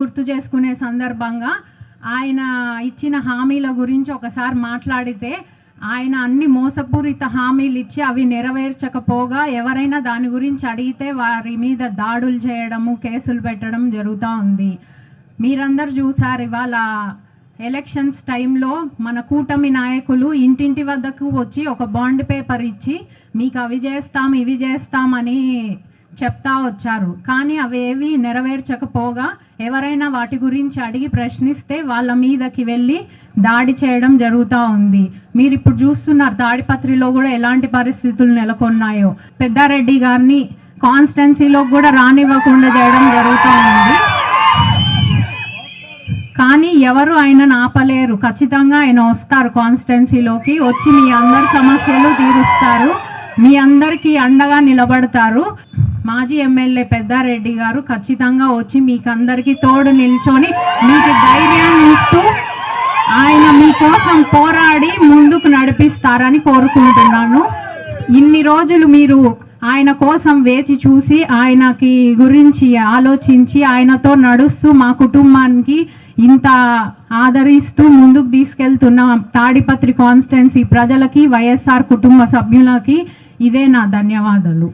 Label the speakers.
Speaker 1: గుర్తు చేసుకునే సందర్భంగా ఆయన ఇచ్చిన హామీల గురించి ఒకసారి మాట్లాడితే ఆయన అన్ని మోసపూరిత హామీలు ఇచ్చి అవి నెరవేర్చకపోగా ఎవరైనా దాని గురించి అడిగితే వారి మీద దాడులు చేయడము కేసులు పెట్టడం జరుగుతూ ఉంది. మీరందరూ చూసారు ఇవాళ ఎలక్షన్స్ టైంలో మన కూటమి నాయకులు ఇంటింటి వద్దకు వచ్చి ఒక బాండ్ పేపర్ ఇచ్చి మీకు అవి చేస్తాం ఇవి చేస్తామని చెప్తా వచ్చారు. కానీ అవేవి నెరవేర్చకపోగా ఎవరైనా వాటి గురించి అడిగి ప్రశ్నిస్తే వాళ్ళ మీదకి వెళ్ళి దాడి చేయడం జరుగుతూ ఉంది. మీరు ఇప్పుడు చూస్తున్నారు తాడిపత్రిలో కూడా ఎలాంటి పరిస్థితులు నెలకొన్నాయో. పెద్దారెడ్డి గారిని కాన్స్టెన్సీలో కూడా రానివ్వకుండా చేయడం జరుగుతూ ఉంది. కానీ ఎవరు ఆయనను ఆపలేరు. ఖచ్చితంగా ఆయన వస్తారు కాన్స్టెన్సీలోకి. వచ్చి మీ అందరి సమస్యలు తీరుస్తారు. మీ అందరికీ అండగా నిలబడతారు. మాజీ ఎమ్మెల్యే పెద్దారెడ్డి గారు ఖచ్చితంగా వచ్చి మీకు అందరికీ తోడు నిల్చొని మీకు ధైర్యాన్ని ఇస్తూ ఆయన మీకోసం పోరాడి ముందుకు నడిపిస్తారని కోరుకుంటున్నాను. ఇన్ని రోజులు మీరు ఆయన కోసం వేచి చూసి ఆయనకి గురించి ఆలోచించి ఆయనతో నడుస్తూ మా కుటుంబానికి ఇంత ఆదరిస్తూ ముందుకు తీసుకెళ్తున్న తాడిపత్రి కాన్స్టెన్సీ ప్రజలకి వైఎస్ఆర్ కుటుంబ సభ్యులకి ఇదే నా ధన్యవాదాలు.